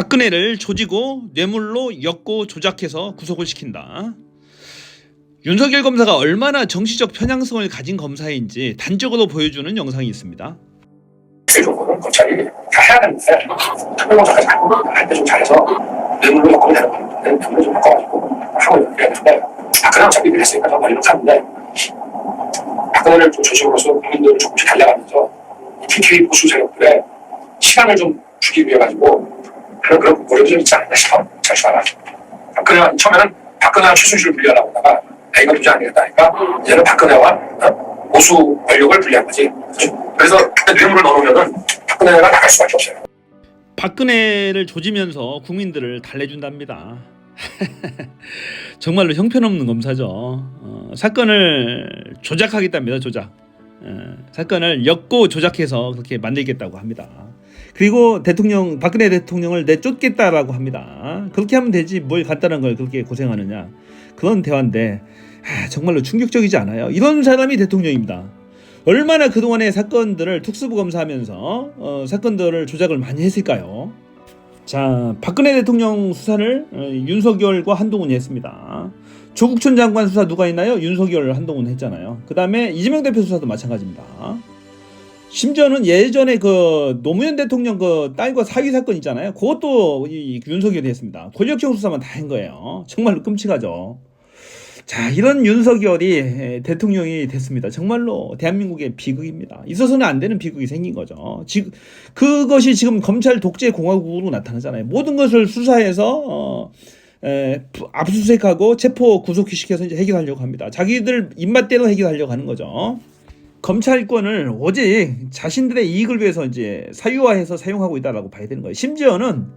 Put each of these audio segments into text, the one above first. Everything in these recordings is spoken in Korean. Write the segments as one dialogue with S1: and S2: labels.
S1: 박근혜를 조지고 뇌물로 엮고 조작해서 구속을 시킨다. 윤석열 검사가 얼마나 정치적 편향성을 가진 검사인지 단적으로 보여주는 영상이 있습니다.
S2: 시간을 좀 주기 위해 가지고 그런 그런 좀 있지 않나 싶어 잠시만 박근혜가 처음에는 박근혜와 최순실을 분리하려고 하다가 아 이거 도저히 안 되겠다니까 이제는 박근혜와 어? 보수 권력을 분리한 거지 그래서 뇌물을 넣어놓으면은 박근혜가 나갈 수밖에 없어요.
S1: 박근혜를 조지면서 국민들을 달래준답니다. 정말로 형편없는 검사죠. 어, 사건을 조작하겠답니다. 조작. 어, 사건을 엮고 조작해서 그렇게 만들겠다고 합니다. 그리고 대통령 박근혜 대통령을 내쫓겠다라고 합니다. 그렇게 하면 되지 뭘 간단한 걸 그렇게 고생하느냐 그런 대화인데 아, 정말로 충격적이지 않아요. 이런 사람이 대통령입니다. 얼마나 그동안의 사건들을 특수부 검사하면서 어, 사건들을 조작을 많이 했을까요? 자, 박근혜 대통령 수사를 어, 윤석열과 한동훈이 했습니다. 조국천 장관 수사 누가 했나요? 윤석열, 한동훈 했잖아요. 그 다음에 이재명 대표 수사도 마찬가지입니다. 심지어는 예전에 그 노무현 대통령 그 딸과 사위 사건 있잖아요. 그것도 이 윤석열이 했습니다. 권력형 수사만 다 한 거예요. 정말로 끔찍하죠. 자, 이런 윤석열이 대통령이 됐습니다. 정말로 대한민국의 비극입니다. 있어서는 안 되는 비극이 생긴 거죠. 지금 그것이 지금 검찰 독재 공화국으로 나타나잖아요. 모든 것을 수사해서 어, 에, 부- 압수수색하고 체포 구속시켜서 이제 해결하려고 합니다. 자기들 입맛대로 해결하려고 하는 거죠. 검찰권을 오직 자신들의 이익을 위해서 이제 사유화해서 사용하고 있다라고 봐야 되는 거예요. 심지어는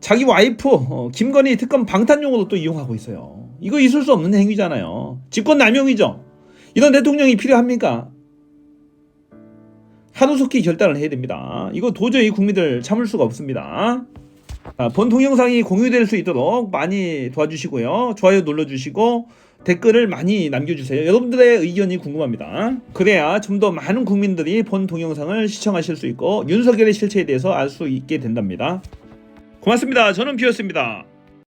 S1: 자기 와이프 어, 김건희 특검 방탄용으로 또 이용하고 있어요. 이거 있을 수 없는 행위잖아요. 직권 남용이죠. 이런 대통령이 필요합니까? 하루속히 결단을 해야 됩니다. 이거 도저히 국민들 참을 수가 없습니다. 아, 본 동영상이 공유될 수 있도록 많이 도와주시고요. 좋아요 눌러주시고 댓글을 많이 남겨주세요. 여러분들의 의견이 궁금합니다. 그래야 좀 더 많은 국민들이 본 동영상을 시청하실 수 있고 윤석열의 실체에 대해서 알 수 있게 된답니다. 고맙습니다. 저는 비었습니다.